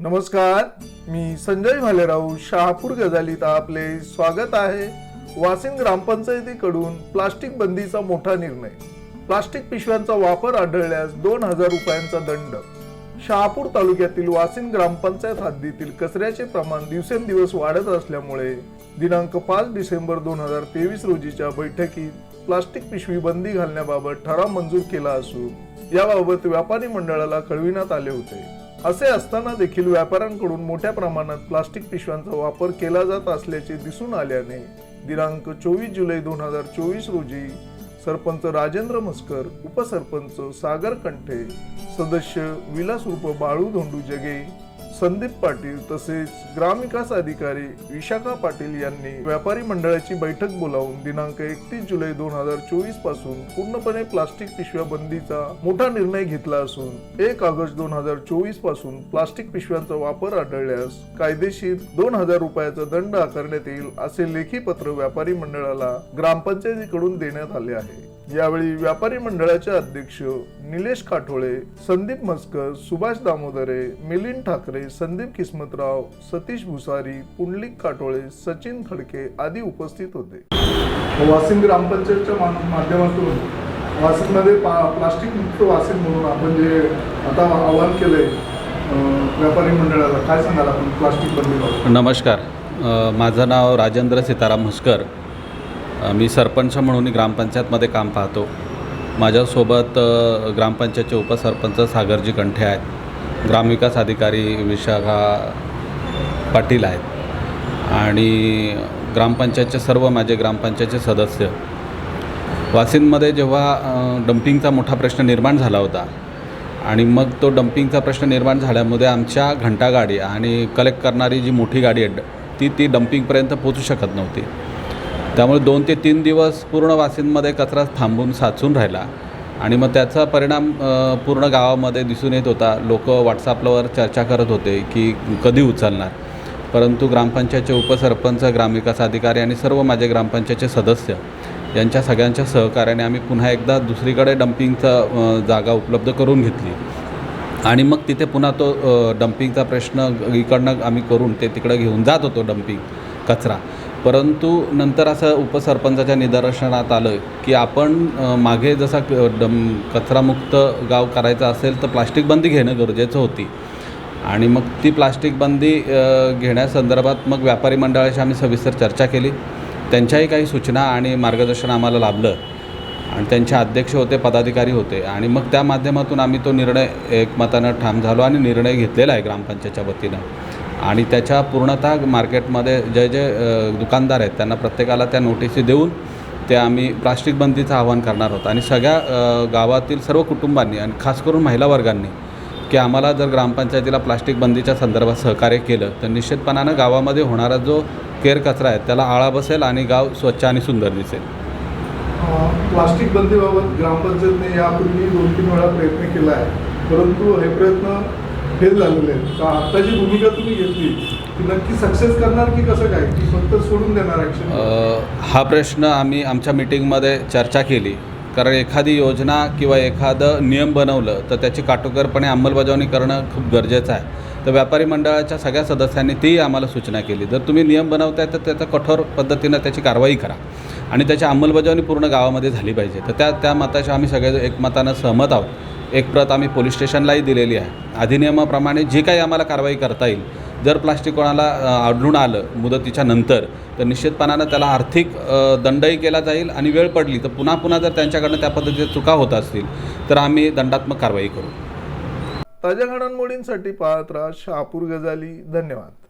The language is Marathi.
नमस्कार मी संजय भालेराव शहापूर गजालीत आपले स्वागत आहे. वासिन ग्रामपंचायतीकडून प्लास्टिक बंदीचा मोठा निर्णय. प्लास्टिक पिशव्यांचा वापर आढळल्यास दोन हजार रुपयांचा दंड. शहापूर तालुक्यातील वासिन ग्रामपंचायत हद्दीतील कचऱ्याचे प्रमाण दिवसेंदिवस वाढत असल्यामुळे दिनांक पाच डिसेंबर दोन हजार तेवीस रोजीच्या बैठकीत प्लास्टिक पिशवी बंदी घालण्याबाबत ठराव मंजूर केला असून याबाबत व्यापारी मंडळाला कळविण्यात आले होते. असे असताना देखील व्यापाऱ्यांकडून मोठ्या प्रमाणात प्लास्टिक पिशव्यांचा वापर केला जात असल्याचे दिसून आल्याने दिनांक चोवीस जुलै दोन हजार चोवीस रोजी सरपंच राजेंद्र मस्कर उपसरपंच सागर कंठे सदस्य विलासरूप बाळू धोंडू जगे संदीप पाटील तसेच ग्रामविकास अधिकारी विशाखा पाटील यांनी व्यापारी मंडळाची बैठक बोलावून दिनांक एकतीस जुलै दोन हजार चोवीसपासून पूर्णपणे प्लास्टिक पिशव्या बंदीचा मोठा निर्णय घेतला असून एक ऑगस्ट दोन हजार चोवीसपासून प्लास्टिक पिशव्यांचा वापर आढळल्यास कायदेशीर दोन हजार रुपयाचा दंड आकारण्यात येईल असे लेखी पत्र व्यापारी मंडळाला ग्रामपंचायतीकडून देण्यात आले आहे. यावेळी व्यापारी मंडळाचे अध्यक्ष निलेश काठोळे संदीप मस्कर सुभाष दामोदरे मिलिंद ठाकरे संदीप किस्मतराव सतीश भुसारी पुंडलिक काठोळे सचिन खडके आदी उपस्थित होते. वासिम ग्रामपंचायतच्या माध्यमातून वासिममध्ये पा प्लास्टिक मुक्त वासिम म्हणून आपण जे आता आवाहन केलंय अं, व्यापारी मंडळाला काय सांगाल आपण प्लास्टिक बंदीबाबत नमस्कार. माझं नाव राजेंद्र सीताराम म्हस्कर अ, मी सरपंच म्हणून ग्रामपंचायतमध्ये काम पाहतो. माझ्यासोबत ग्रामपंचायतचे उपसरपंच सागरजी कंठे आहेत. ग्रामविकास अधिकारी विशाखा पाटील आहेत. आणि ग्रामपंचायतचे सर्व माझे ग्रामपंचायतचे सदस्य. वासिंदमध्ये जेव्हा डम्पिंगचा मोठा प्रश्न निर्माण झाला होता आणि मग तो डम्पिंगचा प्रश्न निर्माण झाल्यामुळे आमच्या घंटागाडी आणि कलेक्ट करणारी जी मोठी गाडी आहे ती ती डम्पिंगपर्यंत पोचू शकत नव्हती. त्यामुळे दोन ते तीन दिवस पूर्ण वासींमध्ये कचरा थांबून साचून राहिला. आणि मग त्याचा परिणाम पूर्ण गावामध्ये दिसून येत होता. लोक व्हॉट्सअपवर चर्चा करत होते की कधी उचलणार. परंतु ग्रामपंचायतचे उपसरपंच ग्रामविकास अधिकारी आणि सर्व माझे ग्रामपंचायतचे सदस्य यांच्या सगळ्यांच्या सहकार्याने आम्ही पुन्हा एकदा दुसरीकडे डम्पिंगचा जागा उपलब्ध करून घेतली. आणि मग तिथे पुन्हा तो डम्पिंगचा प्रश्न इकडनं आम्ही करून ते तिकडं घेऊन जात होतो डम्पिंग कचरा. परंतु नंतर असं उपसरपंचाच्या निदर्शनात आलं की आपण मागे जसा क- डम कचरामुक्त गाव करायचं असेल तर प्लास्टिक बंदी घेणं गरजेचं होती. आणि मग ती प्लास्टिक बंदी घेण्यासंदर्भात मग व्यापारी मंडळाशी आम्ही सविस्तर चर्चा केली. त्यांच्याही काही सूचना आणि मार्गदर्शन आम्हाला लाभलं. आणि त्यांचे अध्यक्ष होते पदाधिकारी होते. आणि मग त्या माध्यमातून आम्ही तो निर्णय एकमतानं ठाम झालो आणि निर्णय घेतलेला आहे ग्रामपंचायतच्या वतीनं. आणि त्याच्या पूर्णतः मार्केटमध्ये जे जे दुकानदार आहेत त्यांना प्रत्येकाला त्या नोटिसी देऊन ते आम्ही प्लास्टिक बंदीचं आवाहन करणार आहोत. आणि सगळ्या गावातील सर्व कुटुंबांनी आणि खास करून महिला वर्गांनी की आम्हाला जर ग्रामपंचायतीला प्लास्टिक बंदीच्या संदर्भात सहकार्य केलं तर निश्चितपणानं गावामध्ये होणारा जो केर कचरा आहे त्याला आळा बसेल आणि गाव स्वच्छ आणि सुंदर दिसेल. प्लास्टिक बंदीबाबत ग्रामपंचायतने यापूर्वी दोन तीन वेळा प्रयत्न केला आहे. परंतु हे प्रयत्न फेल झालेले आहेत. का आता जी भूमिका तुम्ही घेतली ती नक्की सक्सेस करणार की कसं काय? की फक्त सोडून देणार हा प्रश्न आम्ही आमच्या मिटिंगमध्ये चर्चा केली. कारण एखादी योजना किंवा एखादं नियम बनवलं तर त्याची काटोकरपणे अंमलबजावणी करणं खूप गरजेचं आहे. तर व्यापारी मंडळाच्या सगळ्या सदस्यांनी तीही आम्हाला सूचना केली. जर तुम्ही नियम बनवताय तर त्याचा कठोर पद्धतीनं त्याची कारवाई करा. आणि त्याची अंमलबजावणी पूर्ण गावामध्ये झाली पाहिजे. तर त्या त्या मताशी आम्ही सगळे एकमतानं सहमत आहोत. एक प्रत आम्ही पोलीस स्टेशनलाही दिलेली आहे. अधिनियमाप्रमाणे जी काही आम्हाला कारवाई करता येईल जर प्लास्टिक कोणाला आढळून आलं मुदतीच्या नंतर तर निश्चितपणानं त्याला आर्थिक दंडही केला जाईल आणि वेळ पडली तर पुन्हा पुन्हा जर त्यांच्याकडनं त्या पद्धतीच्या चुका होत असतील तर आम्ही दंडात्मक कारवाई करू. ताज्या घडामोडींसाठी पाहत राहा शहापूर गजाली. धन्यवाद.